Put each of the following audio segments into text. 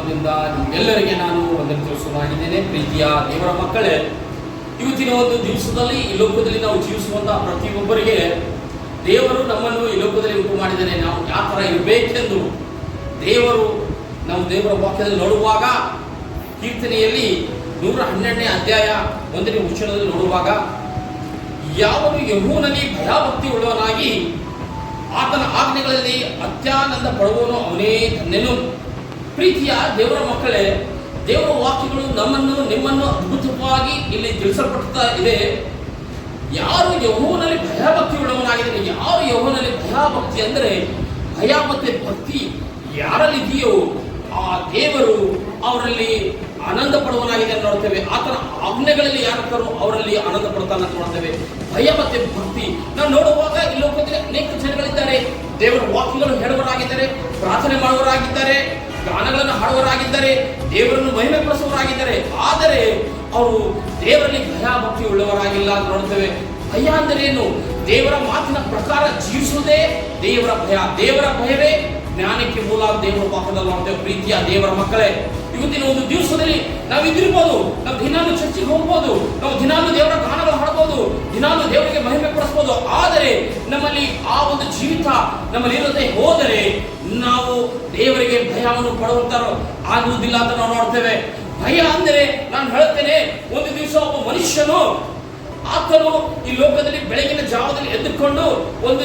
ನಾಮದಿಂದ ನಿಮಗೆಲ್ಲರಿಗೆ ನಾನು ವಂದನೆ ತಿಳಿಸುವುದಾಗಿದ್ದೇನೆ ಪ್ರೀತಿಯ ದೇವರ ಮಕ್ಕಳೇ ಇವತ್ತಿನ ಒಂದು ದಿವಸದಲ್ಲಿ ಈ ಲೋಕದಲ್ಲಿ ನಾವು ಜೀವಿಸುವಂತಹ ಪ್ರತಿಯೊಬ್ಬರಿಗೆ ದೇವರು ನಮ್ಮನ್ನು ಈ ಲೋಕದಲ್ಲಿ ಉಂಟು ಮಾಡಿದರೆ ನಾವು ಯಾವ ಥರ ಇರಬೇಕೆಂದು ದೇವರು ನಾವು ದೇವರ ವಾಕ್ಯದಲ್ಲಿ ನೋಡುವಾಗ ಕೀರ್ತನೆಯಲ್ಲಿ ನೂರ ಹನ್ನೆರಡನೇ ಅಧ್ಯಾಯ ಒಂದನೇ ವಚನದಲ್ಲಿ ನೋಡುವಾಗ, ಯಾವನು ಯಮೂನಲ್ಲಿ ಭಯಭಕ್ತಿ ಉಳ್ಳವನಾಗಿ ಆತನ ಆಜ್ಞೆಗಳಲ್ಲಿ ಅತ್ಯಾನಂದ ಪಡುವನು ಅವನೇ ಧನ್ಯನು ಪ್ರೀತಿಯ ದೇವರ ಮಕ್ಕಳೇ, ದೇವರ ವಾಕ್ಯಗಳು ನಮ್ಮನ್ನು, ನಿಮ್ಮನ್ನು ಅದ್ಭುತವಾಗಿ ಇಲ್ಲಿ ತಿಳಿಸಲ್ಪಡ್ತಾ ಇದೆ. ಯಾರು ಯಹೋನಲ್ಲಿ ಭಯಭಕ್ತಿ ಉಳ್ಳವನಾಗಿದ್ದಾನೆ ಯಾರು ಯಹೋನಲ್ಲಿ ಭಯಭಕ್ತಿ ಅಂದರೆ ಭಯ ಮತ್ತೆ ಭಕ್ತಿ ಯಾರಲ್ಲಿದೆಯೋ ಆ ದೇವರು ಅವರಲ್ಲಿ ಆನಂದ ಪಡುವನಾಗಿದೆ ನೋಡ್ತೇವೆ. ಆತನ ಆಜ್ಞೆಗಳಲ್ಲಿ ಯಾರು ಅವರಲ್ಲಿ ಆನಂದ ಪಡ್ತಾನೆ ನೋಡ್ತೇವೆ. ಭಯ ಮತ್ತೆ ಭಕ್ತಿ. ನಾವು ನೋಡುವಾಗ ಈ ಲೋಕದಲ್ಲಿ ಅನೇಕ ಜನಗಳಿದ್ದಾರೆ ದೇವರ ವಾಕ್ಯಗಳು ಹೇಳುವರಾಗಿದ್ದಾರೆ ಪ್ರಾರ್ಥನೆ ಮಾಡುವವರಾಗಿದ್ದಾರೆ. ಗಾನಗಳನ್ನು ಹಾಡುವವರಾಗಿದ್ದಾರೆ, ದೇವರನ್ನು ಮಹಿಮೆ ಪಡಿಸುವವರಾಗಿದ್ದಾರೆ ಆದರೆ ಅವರು ದೇವರಲ್ಲಿ ಭಯ ಭಕ್ತಿ ಉಳ್ಳವರಾಗಿಲ್ಲ ಅಂತ ನೋಡ್ತೇವೆ ಭಯ ಅಂದರೆ ದೇವರ ಮಾತಿನ ಪ್ರಕಾರ ಜೀವಿಸುವುದೇ ದೇವರ ಭಯ. ದೇವರ ಭಯವೇ ಜ್ಞಾನಕ್ಕೆ ಮೂಲ ದೇವರ ವಾಕ್ಯದಲ್ಲಿ ನೋಡ್ತೇವೆ ಪ್ರೀತಿಯ ದೇವರ ಮಕ್ಕಳೇ. ಇವತ್ತಿನ ಒಂದು ದಿವಸದಲ್ಲಿ ನಾವು ಇದಿರ್ಬೋದು ನಾವು ದಿನಾನು ಚರ್ಚಿಗೆ ಹೋಗ್ಬೋದು. ನಾವು ದಿನಾಲು ದೇವರ ಗಾನಗಳು ಹಾಡ್ಬೋದು. ದಿನಾಲು ದೇವರಿಗೆ ನಮ್ಮಲ್ಲಿ ಆ ಒಂದು ಜೀವಿತ ನಮ್ಮಲ್ಲಿ ಇರದೆ ಹೋದರೆ ನಾವು ದೇವರಿಗೆ ಭಯವನ್ನು ಪಡುವಂತಾರೋ ಆಗುವುದಿಲ್ಲ ಅಂತ ನಾವು ನೋಡ್ತೇವೆ. ಭಯ ಅಂದರೆ ನಾನು ಹೇಳುತ್ತೇನೆ, ಒಂದು ದಿವಸ ಒಬ್ಬ ಮನುಷ್ಯನು ಆತನು ಈ ಲೋಕದಲ್ಲಿ ಬೆಳಗಿನ ಜಾವದಲ್ಲಿ ಎದ್ದುಕೊಂಡು ಒಂದು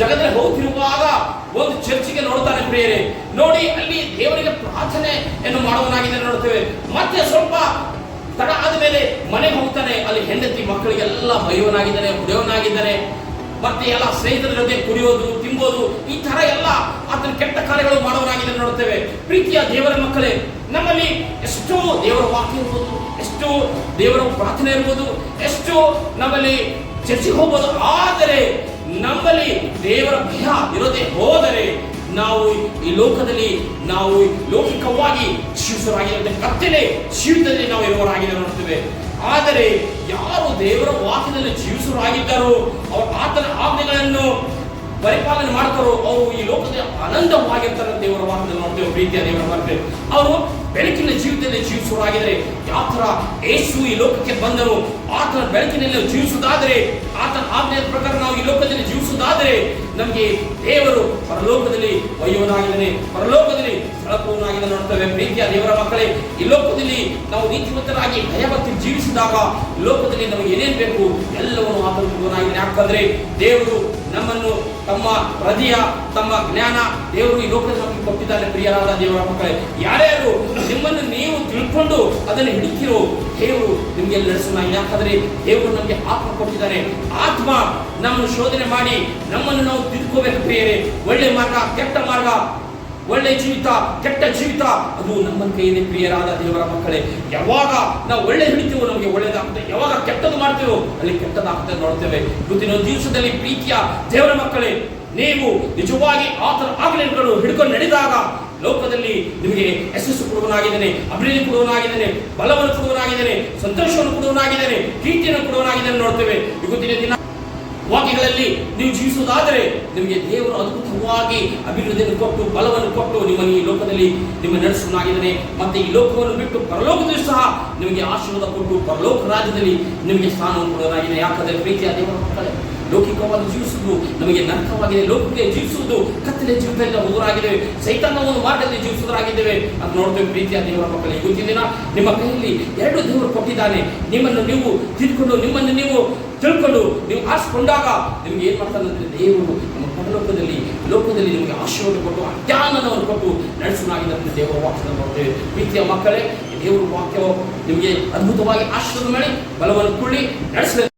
ಜಗದಲ್ಲಿ ಹೋಗ್ತಿರುವಾಗ ಒಂದು ಚರ್ಚಿಗೆ ನೋಡ್ತಾನೆ ಪ್ರಿಯರೇ. ನೋಡಿ, ಅಲ್ಲಿ ದೇವರಿಗೆ ಪ್ರಾರ್ಥನೆಯನ್ನು ಮಾಡುವನಾಗಿದೆ ನೋಡ್ತೇವೆ. ಮತ್ತೆ ಸ್ವಲ್ಪ ತಡ ಆದ ಮೇಲೆ ಮನೆಗೆ ಹೋಗ್ತಾನೆ. ಅಲ್ಲಿ ಹೆಂಡತಿ ಮಕ್ಕಳಿಗೆಲ್ಲ ಬೈಯವನಾಗಿದ್ದಾನೆ ಹೊಡೆಯವನಾಗಿದ್ದಾನೆ ಮತ್ತೆ ಎಲ್ಲ ಸ್ನೇಹಿತರ ಜೊತೆ ಕುಡಿಯೋದು, ತಿಂಬೋದು, ಈ ತರ ಎಲ್ಲ ಆತನ ಕೆಟ್ಟ ಕಾರ್ಯಗಳು ಮಾಡುವನಾಗಿದೆ ನೋಡುತ್ತೇವೆ. ಪ್ರೀತಿಯ ದೇವರ ಮಕ್ಕಳೇ, ನಮ್ಮಲ್ಲಿ ಎಷ್ಟೋ ದೇವರ ವಾಕ್ಯ ಇರ್ಬೋದು, ಎಷ್ಟು ದೇವರ ಪ್ರಾರ್ಥನೆ ಇರ್ಬೋದು, ಎಷ್ಟು ನಮ್ಮಲ್ಲಿ ಚರ್ಚೆ ಹೋಗ್ಬೋದು, ಆದರೆ ನಮ್ಮಲ್ಲಿ ದೇವರ ಭಯ ಇರೋದೇ ಹೋದರೆ ನಾವು ಈ ಲೋಕದಲ್ಲಿ, ನಾವು ಲೌಕಿಕವಾಗಿ ಜೀವಿಸರಾಗಿರುವಂತೆ ಕತ್ತಲೆ ಜೀವಿತದಲ್ಲಿ ನಾವು ಇರುವವರಾಗಿದೆ ನೋಡ್ತೇವೆ ಆದರೆ ಯಾರು ದೇವರ ವಾಕ್ಯದಲ್ಲಿ ಆಜ್ಞೆಗಳನ್ನು ಪರಿಪಾಲನೆ ಮಾಡ್ತಾರೋ ಅವರು ಈ ಲೋಕದ ಆನಂದವಾಗಿರ್ತಾರೆ ದೇವರ ವಾಹನದಲ್ಲಿ ನೋಡ್ತೇವೆ, ಪ್ರೀತಿಯ ದೇವರ ಮಾಡ್ತೇವೆ ಅವರು ಬೆಳಕಿನ ಜೀವಿತದಲ್ಲಿ ಜೀವಿಸುವರಾಗಿದ್ದರೆ ಯಾವ ಥರ ಏಸು ಈ ಲೋಕಕ್ಕೆ ಬಂದರು ಆತನ ಬೆಳಕಿನಲ್ಲಿ ಜೀವಿಸುವುದಾದರೆ, ಆತನ ಆಜ್ಞೆಯ ಪ್ರಕಾರ ನಾವು ಈ ಲೋಕದಲ್ಲಿ ಜೀವಿಸುವುದಾದರೆ ನಮಗೆ ದೇವರು ಪರಲೋಕದಲ್ಲಿ ಒಯ್ಯುವನಾಗಿದ್ದಾನೆ ಪರಲೋಕದಲ್ಲಿ ಸಳಪುವನಾಗಿದ್ದಾನೆ ನೋಡ್ತೇವೆ ಪ್ರೀತಿಯ ದೇವರ ಮಕ್ಕಳೇ, ಈ ಲೋಕದಲ್ಲಿ ನಾವು ನೀತಿವಂತರಾಗಿ ಭಯಭಕ್ತಿ ಜೀವಿಸಿದಾಗ ಲೋಕದಲ್ಲಿ ನಮಗೆ ಏನೇನು ಬೇಕು ಎಲ್ಲವನ್ನು ಆತನಾಗಿದ್ದಾನೆ ಯಾಕಂದ್ರೆ ದೇವರು ನಮ್ಮನ್ನು ತಮ್ಮ ಹೃದಯ ತಮ್ಮ ಜ್ಞಾನ ದೇವರು ಈ ಲೋಕದಲ್ಲಿ ನಮಗೆ ಕೊಟ್ಟಿದ್ದಾನೆ ಪ್ರಿಯರಾದ ದೇವರ ಮಕ್ಕಳೇ. ಯಾರ್ಯಾರು ನಿಮ್ಮನ್ನು ನೀವು ತಿಳ್ಕೊಂಡು ಅದನ್ನು ಹಿಡಿತಿರೋ ದೇವರು ನಿಮಗೆ ನಡೆಸೋಣ ಯಾಕಂದ್ರೆ ದೇವರು ನಮಗೆ ಆತ್ಮ ಕೊಟ್ಟಿದ್ದಾರೆ. ಆತ್ಮ ನಮ್ಮನ್ನು ಶೋಧನೆ ಮಾಡಿ ನಮ್ಮನ್ನು ನಾವು ತಿದ್ಕೋಬೇಕು ಪ್ರಿಯರೇ. ಒಳ್ಳೆ ಮಾರ್ಗ, ಕೆಟ್ಟ ಮಾರ್ಗ, ಒಳ್ಳೆ ಜೀವಿತ, ಕೆಟ್ಟ ಜೀವಿತ, ಅದು ನಮ್ಮ ಕೈಯಲ್ಲಿ ಪ್ರಿಯರಾದ ದೇವರ ಮಕ್ಕಳೇ. ಯಾವಾಗ ನಾವು ಒಳ್ಳೆ ಹಿಡಿತೀವೋ ನಮಗೆ ಒಳ್ಳೇದಾಗುತ್ತೆ. ಯಾವಾಗ ಕೆಟ್ಟದ್ದು ಮಾಡ್ತೀವೋ ಅಲ್ಲಿ ಕೆಟ್ಟದಾಗುತ್ತೆ ನೋಡ್ತೇವೆ ಇವತ್ತಿನ ದಿವಸದಲ್ಲಿ ಪ್ರೀತಿಯ ದೇವರ ಮಕ್ಕಳೇ ನೀವು ನಿಜವಾಗಿ ಆತನ ಆಜ್ಞೆಗಳು ಹಿಡ್ಕೊಂಡು ನಡೆದಾಗ ಲೋಕದಲ್ಲಿ ನಿಮಗೆ ಯಶಸ್ಸು ಕೊಡುವನಾಗಿದ್ದೇನೆ ಅಭಿವೃದ್ಧಿ ಕೊಡುವನಾಗಿದ್ದೇನೆ ಬಲವನ್ನು ಕೊಡುವನಾಗಿದ್ದೇನೆ ಸಂತೋಷವನ್ನು ಕೊಡುವನಾಗಿದ್ದೇನೆ ಕೀರ್ತಿಯನ್ನು ಕೊಡುವನಾಗಿದ್ದೇನೆ ನೋಡ್ತೇವೆ. ಇವತ್ತಿನ ದಿನ ವಾಕ್ಯಗಳಲ್ಲಿ ನೀವು ಜೀವಿಸುವುದಾದರೆ ನಿಮಗೆ ದೇವರು ಅದ್ಭುತವಾಗಿ ಅಭಿವೃದ್ಧಿಯನ್ನು ಕೊಟ್ಟು, ಬಲವನ್ನು ಕೊಟ್ಟು ನಿಮ್ಮನ್ನು ಈ ಲೋಕದಲ್ಲಿ ನಿಮ್ಮ ನಡೆಸುವನಾಗಿದ್ದಾನೆ ಮತ್ತೆ ಈ ಲೋಕವನ್ನು ಬಿಟ್ಟು ಪರಲೋಕದಲ್ಲಿ ಸಹ ನಿಮಗೆ ಆಶೀರ್ವಾದ ಕೊಟ್ಟು ಪರಲೋಕ ರಾಜ್ಯದಲ್ಲಿ ನಿಮಗೆ ಸ್ಥಾನವನ್ನು ಕೊಡುವನಾಗಿದೆ ಯಾಕಂದರೆ ಪ್ರೀತಿಯ ದೇವರ ಮಕ್ಕಳೇ ಲೌಕಿಕವಾಗಿ ಜೀವಿಸುವುದು ನಮಗೆ ನರಕವಾಗಿದೆ. ಲೋಕಕ್ಕೆ ಜೀವಿಸುವುದು ಕತ್ತಲೆ ಜೀವಿತದಿಂದ ಉದುರಾಗಿದೆ. ಸೈತಾನ ಒಂದು ಮಾರ್ಗದಲ್ಲಿ ಜೀವಿಸುವುದರಾಗಿದ್ದೇವೆ. ಅದು ನೋಡ್ತೇವೆ ಪ್ರೀತಿಯ ದೇವರ ಮಕ್ಕಳೇ. ಇವತ್ತಿನ ನಿಮ್ಮ ಕೈಯಲ್ಲಿ ಎರಡು ದೇವರು ಕೊಟ್ಟಿದ್ದಾನೆ. ನಿಮ್ಮನ್ನು ನೀವು ತಿಳ್ಕೊಂಡು ನಿಮ್ಮನ್ನು ನೀವು ತಿಳ್ಕೊಂಡು, ನೀವು ಆರಿಸಿಕೊಂಡಾಗ ನಿಮ್ಗೆ ಏನ್ ಮಾಡ್ತಾನೆ ದೇವರು ನಮ್ಮ ಪರಲೋಕದಲ್ಲಿ, ಲೋಕದಲ್ಲಿ ನಿಮಗೆ ಆಶೀರ್ವಾದ ಕೊಟ್ಟು ಅಜ್ಞಾನವನ್ನು ಕೊಟ್ಟು ನಡೆಸುನಾಗಿದೆ ಅಂತ ದೇವರ ವಾಕ್ಯವನ್ನು ನೋಡ್ತೇವೆ. ಪ್ರೀತಿಯ ಮಕ್ಕಳೇ ದೇವರ ವಾಕ್ಯವು ನಿಮಗೆ ಅದ್ಭುತವಾಗಿ ಆಶೀರ್ವಾದ ಮಾಡಿ, ಬಲವನ್ನು ಕೊಳ್ಳಿ ನಡೆಸಲಿ.